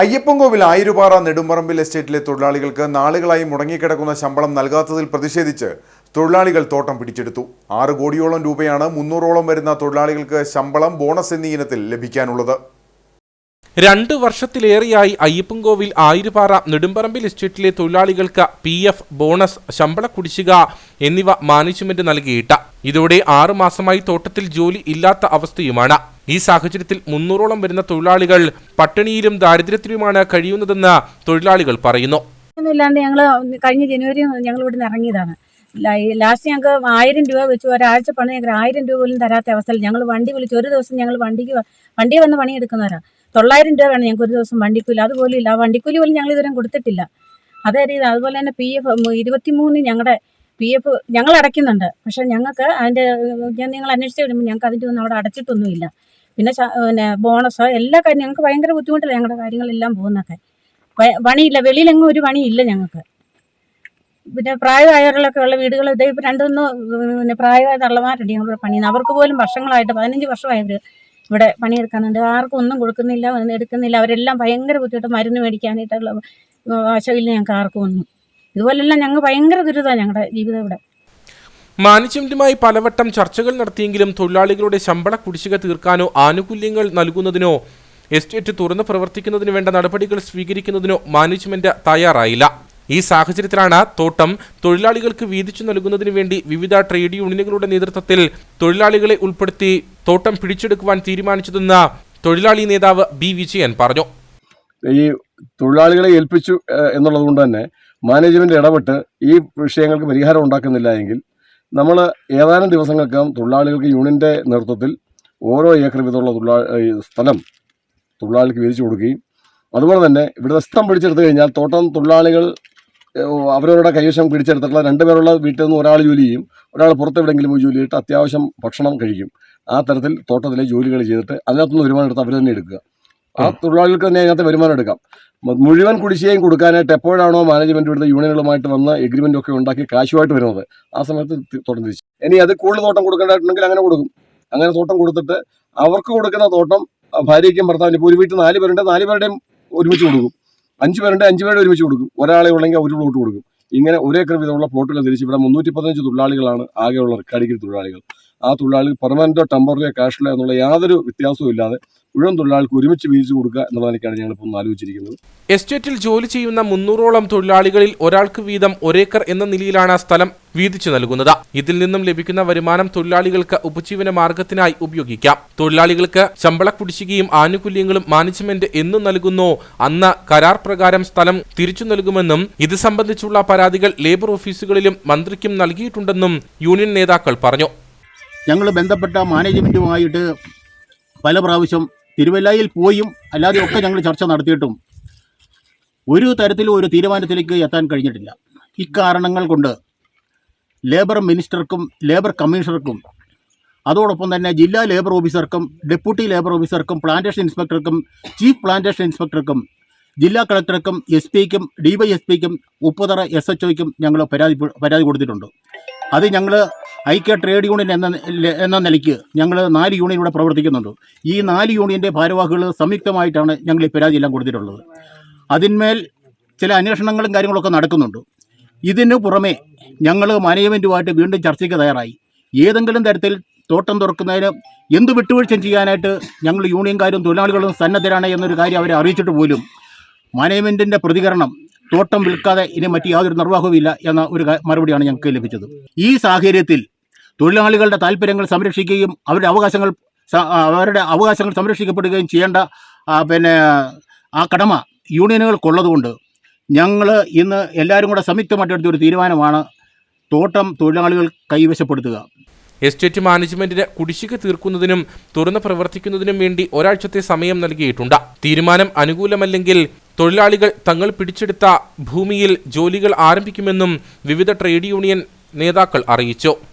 അയ്യപ്പൻകോവിൽ ആയിരുപാറ നെടുമ്പറമ്പിൽ എസ്റ്റേറ്റിലെ തൊഴിലാളികൾക്ക് നാളുകളായി മുടങ്ങിക്കിടക്കുന്ന ശമ്പളം നൽകാത്തതിൽ പ്രതിഷേധിച്ച് തൊഴിലാളികൾ തോട്ടം പിടിച്ചെടുത്തു. ആറ് കോടിയോളം രൂപയാണ് മുന്നൂറോളം വരുന്ന തൊഴിലാളികൾക്ക് ശമ്പളം ബോണസ് എന്നീ ഇനത്തിൽ ലഭിക്കാനുള്ളത്. രണ്ട് വർഷത്തിലേറെയായി അയ്യപ്പൻകോവിൽ ആയിരുപാറ നെടുമ്പറമ്പിൽ എസ്റ്റേറ്റിലെ തൊഴിലാളികൾക്ക് പി എഫ് ബോണസ് ശമ്പള കുടിശ്ശിക എന്നിവ മാനേജ്മെന്റ് നൽകിയിട്ട. ഇതോടെ ആറു മാസമായി തോട്ടത്തിൽ ജോലി ഇല്ലാത്ത അവസ്ഥയുമാണ്. ഈ സാഹചര്യത്തിൽ മുന്നൂറോളം വരുന്ന തൊഴിലാളികൾ പട്ടിണിയിലും ദാരിദ്ര്യത്തിലുമാണ് കഴിയുന്നതെന്ന് തൊഴിലാളികൾ പറയുന്നു. ഒന്നുമില്ലാണ്ട് ഞങ്ങൾ കഴിഞ്ഞ ജനുവരി ഞങ്ങൾ ഇവിടെ നിന്ന് ഇറങ്ങിയതാണ് ലാസ്റ്റ് ഞങ്ങൾക്ക് ആയിരം രൂപ വെച്ച്. ഒരാഴ്ച പണി ഞങ്ങൾക്ക് ആയിരം രൂപ പോലും തരാത്ത അവസ്ഥയിൽ ഞങ്ങൾ വണ്ടി വിളിച്ച് ഒരു ദിവസം ഞങ്ങൾ വണ്ടിക്ക് വണ്ടി വന്ന് പണിയെടുക്കുന്നവരാണ് തൊള്ളായിരം രൂപ വേണം ഞങ്ങൾക്ക് ഒരു ദിവസം വണ്ടിക്കൂലി. അതുപോലെ ഇല്ല. ആ വണ്ടിക്കൂലി പോലും ഞങ്ങൾ ഇതുവരെ കൊടുത്തിട്ടില്ല. അതേ രീതി അതുപോലെ തന്നെ പി എഫ് ഇരുപത്തിമൂന്ന് ഞങ്ങളുടെ പി എഫ് ഞങ്ങൾ അടയ്ക്കുന്നുണ്ട്. പക്ഷെ ഞങ്ങൾക്ക് അതിന്റെ ഞാൻ നിങ്ങൾ അന്വേഷിച്ച് വരുമ്പോൾ ഞങ്ങൾക്ക് അതിന്റെ ഒന്നും അവിടെ അടച്ചിട്ടൊന്നുമില്ല. പിന്നെ പിന്നെ ബോണസോ എല്ലാ കാര്യം ഞങ്ങൾക്ക് ഭയങ്കര ബുദ്ധിമുട്ടില്ല ഞങ്ങളുടെ കാര്യങ്ങളെല്ലാം പോകുന്നൊക്കെ പണിയില്ല വെളിയിലെങ്ങും ഒരു പണിയില്ല ഞങ്ങൾക്ക്. പിന്നെ പ്രായമായവരിലൊക്കെ ഉള്ള വീടുകൾ ഇതേ ഇപ്പം രണ്ടുമൂന്ന് പിന്നെ പ്രായമായ തള്ളമാരുണ്ട് ഞങ്ങളുടെ പണിയുന്നത്. അവർക്ക് പോലും വർഷങ്ങളായിട്ട് പതിനഞ്ച് വർഷമായവർ ഇവിടെ പണിയെടുക്കാനുണ്ട്. ആർക്കും ഒന്നും കൊടുക്കുന്നില്ല ഒന്നും എടുക്കുന്നില്ല. അവരെല്ലാം ഭയങ്കര ബുദ്ധിമുട്ട് മരുന്ന് മേടിക്കാനായിട്ടുള്ള ആശയില്ല ഞങ്ങൾക്ക് ആർക്കും ഒന്നും. ഇതുപോലെല്ലാം ഞങ്ങൾ ഭയങ്കര ദുരിതമാണ് ഞങ്ങളുടെ ജീവിതം ഇവിടെ. മാനേജ്മെന്റുമായി പലവട്ടം ചർച്ചകൾ നടത്തിയെങ്കിലും തൊഴിലാളികളുടെ ശമ്പള കുടിശ്ശിക തീർക്കാനോ ആനുകൂല്യങ്ങൾ നൽകുന്നതിനോ എസ്റ്റേറ്റ് തുറന്നു പ്രവർത്തിക്കുന്നതിന് വേണ്ട നടപടികൾ സ്വീകരിക്കുന്നതിനോ മാനേജ്മെന്റ് തയ്യാറായില്ല. ഈ സാഹചര്യത്തിലാണ് തോട്ടം തൊഴിലാളികൾക്ക് വീതിച്ചു നൽകുന്നതിന് വേണ്ടി വിവിധ ട്രേഡ് യൂണിയനുകളുടെ നേതൃത്വത്തിൽ തൊഴിലാളികളെ ഉൾപ്പെടുത്തി തോട്ടം പിടിച്ചെടുക്കുവാൻ തീരുമാനിച്ചതെന്ന് തൊഴിലാളി നേതാവ് ബി വിജയൻ പറഞ്ഞു. ഈ തൊഴിലാളികളെ ഏൽപ്പിച്ചു എന്നുള്ളത് കൊണ്ട് തന്നെ മാനേജ്മെന്റ് ഇടപെട്ട് ഈ വിഷയങ്ങൾക്ക് പരിഹാരം ഉണ്ടാക്കുന്നില്ല എങ്കിൽ നമ്മൾ ഏതാനും ദിവസങ്ങൾക്കകം തൊഴിലാളികൾക്ക് യൂണിയന്റെ നേതൃത്വത്തിൽ ഓരോ ഏക്കർ വീതമുള്ള തൊഴിലാ സ്ഥലം തൊഴിലാളിക്ക് വീതിച്ചു കൊടുക്കുകയും അതുപോലെ തന്നെ ഇവിടെ സ്ഥലം പിടിച്ചെടുത്തു കഴിഞ്ഞാൽ തോട്ടം തൊഴിലാളികൾ അവരവരുടെ കൈവശം പിടിച്ചെടുത്തിട്ടുള്ള രണ്ടുപേരുള്ള വീട്ടിൽ നിന്ന് ഒരാൾ ജോലി ചെയ്യും ഒരാൾ പുറത്ത് എവിടെയെങ്കിലും പോയി ജോലി ചെയ്തിട്ട് അത്യാവശ്യം ഭക്ഷണം കഴിക്കും. ആ തരത്തിൽ തോട്ടത്തിലെ ജോലികൾ ചെയ്തിട്ട് അതിനകത്തുനിന്ന് വരുമാനം എടുത്ത് അവർ തന്നെ എടുക്കുക. ആ തൊഴിലാളികൾക്ക് തന്നെ അതിനകത്ത് വരുമാനം എടുക്കാം. മുഴുവൻ കുടിശ്ശികയും കൊടുക്കാനായിട്ട് എപ്പോഴാണോ മാനേജ്മെന്റ് ഇവിടുത്തെ യൂണിയനുകളുമായിട്ട് വന്ന് എഗ്രിമെന്റ് ഒക്കെ ഉണ്ടാക്കി കാശുമായിട്ട് വരുന്നത്. ആ സമയത്ത് തുടർന്ന് തോട്ടം തിരിച്ചു. ഇനി അത് കൂടുതൽ തോട്ടം കൊടുക്കേണ്ടതായിട്ടുണ്ടെങ്കിൽ അങ്ങനെ കൊടുക്കും. അങ്ങനെ തോട്ടം കൊടുത്തിട്ട് അവർക്ക് കൊടുക്കുന്ന തോട്ടം ഭാര്യയ്ക്കും ഭർത്താവിനും ഇപ്പോൾ ഒരു വീട്ടിൽ നാല് പേരുണ്ട് നാല് പേരുടെയും ഒരുമിച്ച് കൊടുക്കും. അഞ്ച് പേരുണ്ട് അഞ്ച് പേരുടെ ഒരുമിച്ച് കൊടുക്കും. ഒരാളെ ഉള്ളെങ്കിൽ ഒരു പ്ലോട്ട് കൊടുക്കും. ഇങ്ങനെ ഒരേക്കർ വീതമുള്ള പ്ലോട്ടുകൾ തിരിച്ച് ഇവിടെ മുന്നൂറ്റി പതിനഞ്ച് തൊഴിലാളികളാണ് ആകെയുള്ള റെക്കാർഡിക്കൽ തൊഴിലാളികൾ. ആ തൊഴിലാളികൾ പെർമനന്റോ ടെമ്പററിയോ കാഷിലോ എന്നുള്ള യാതൊരു വ്യത്യാസവും ഇല്ലാതെ മുഴുവൻ തൊഴിലാളികൾക്ക് ഒരുമിച്ച് വീതിച്ചു കൊടുക്കുക എന്നുള്ളതിനൊക്കെയാണ് ഞങ്ങളിപ്പോൾ ഒന്ന് ആലോചിച്ചിരിക്കുന്നത്. എസ്റ്റേറ്റിൽ ജോലി ചെയ്യുന്ന മുന്നൂറോളം തൊഴിലാളികളിൽ ഒരാൾക്ക് വീതം ഒരേക്കർ എന്ന നിലയിലാണ് സ്ഥലം വീതിച്ചു നൽകുന്നത്. ഇതിൽ നിന്നും ലഭിക്കുന്ന വരുമാനം തൊഴിലാളികൾക്ക് ഉപജീവന മാർഗത്തിനായി ഉപയോഗിക്കാം. തൊഴിലാളികൾക്ക് ശമ്പള കുടിശ്ശികയും ആനുകൂല്യങ്ങളും മാനേജ്മെന്റ് എന്ന് നൽകുന്നോ. അന്ന് കരാർ പ്രകാരം സ്ഥലം തിരിച്ചു നൽകുമെന്നും ഇത് സംബന്ധിച്ചുള്ള പരാതികൾ ലേബർ ഓഫീസുകളിലും മന്ത്രിക്കും നൽകിയിട്ടുണ്ടെന്നും യൂണിയൻ നേതാക്കൾ പറഞ്ഞു. ഞങ്ങൾ ബന്ധപ്പെട്ട മാനേജ്മെന്റുമായിട്ട് പല പ്രാവശ്യം തിരുവല്ലയിൽ പോയും അല്ലാതെയൊക്കെ ഞങ്ങൾ ചർച്ച നടത്തിയിട്ടും ഒരു തരത്തിലും ഒരു തീരുമാനത്തിലേക്ക് എത്താൻ കഴിഞ്ഞിട്ടില്ല. ഇക്കാരണങ്ങൾ കൊണ്ട് ലേബർ മിനിസ്റ്റർക്കും ലേബർ കമ്മീഷണർക്കും അതോടൊപ്പം തന്നെ ജില്ലാ ലേബർ ഓഫീസർക്കും ഡെപ്യൂട്ടി ലേബർ ഓഫീസർക്കും പ്ലാന്റേഷൻ ഇൻസ്പെക്ടർക്കും ചീഫ് പ്ലാന്റേഷൻ ഇൻസ്പെക്ടർക്കും ജില്ലാ കളക്ടർക്കും എസ് പിക്കും ഡി വൈ എസ് പിക്കും ഉപ്പുതറ എസ് എച്ച് ഒയ്ക്കും ഞങ്ങൾ പരാതി പരാതി കൊടുത്തിട്ടുണ്ട്. അത് ഞങ്ങൾ ഐക്യ ട്രേഡ് യൂണിയൻ എന്ന എന്ന നിലയ്ക്ക് ഞങ്ങൾ നാല് യൂണിയൻ ഇവിടെ പ്രവർത്തിക്കുന്നുണ്ട്. ഈ നാല് യൂണിയന്റെ ഭാരവാഹികൾ സംയുക്തമായിട്ടാണ് ഞങ്ങൾ ഈ പരാതിയെല്ലാം കൊടുത്തിട്ടുള്ളത്. അതിന്മേൽ ചില അന്വേഷണങ്ങളും കാര്യങ്ങളൊക്കെ നടക്കുന്നുണ്ട്. ഇതിനു പുറമെ ഞങ്ങൾ മാനേജ്മെന്റുമായിട്ട് വീണ്ടും ചർച്ചയ്ക്ക് തയ്യാറായി. ഏതെങ്കിലും തരത്തിൽ തോട്ടം തുറക്കുന്നതിന് എന്ത് വിട്ടുവീഴ്ചയും ചെയ്യാനായിട്ട് ഞങ്ങൾ യൂണിയൻകാരും തൊഴിലാളികളും സന്നദ്ധരാണ് എന്നൊരു കാര്യം അവരെ അറിയിച്ചിട്ട് പോലും മാനേജ്മെന്റിന്റെ പ്രതികരണം തോട്ടം വിൽക്കാതെ ഇനി മറ്റ് യാതൊരു നിർവാഹവുമില്ല എന്ന ഒരു മറുപടിയാണ് ഞങ്ങൾക്ക് ലഭിച്ചത്. ഈ സാഹചര്യത്തിൽ തൊഴിലാളികളുടെ താല്പര്യങ്ങൾ സംരക്ഷിക്കുകയും അവരുടെ അവകാശങ്ങൾ അവരുടെ അവകാശങ്ങൾ സംരക്ഷിക്കപ്പെടുകയും ചെയ്യേണ്ട പിന്നെ ആ കടമ യൂണിയനുകൾക്കുള്ളതുകൊണ്ട് ഞങ്ങൾ ഇന്ന് എല്ലാവരും കൂടെ സംയുക്തമായിട്ട് എടുത്തൊരു തീരുമാനമാണ് തോട്ടം തൊഴിലാളികൾ കൈവശപ്പെടുത്തുക. എസ്റ്റേറ്റ് മാനേജ്മെന്റിന് കുടിശ്ശിക തീർക്കുന്നതിനും തുറന്ന് പ്രവർത്തിക്കുന്നതിനും വേണ്ടി ഒരാഴ്ചത്തെ സമയം നൽകിയിട്ടുണ്ട്. തീരുമാനം അനുകൂലമല്ലെങ്കിൽ തൊഴിലാളികൾ തങ്ങൾ പിടിച്ചെടുത്ത ഭൂമിയിൽ ജോലികൾ ആരംഭിക്കുമെന്നും വിവിധ ട്രേഡ് യൂണിയൻ നേതാക്കൾ അറിയിച്ചു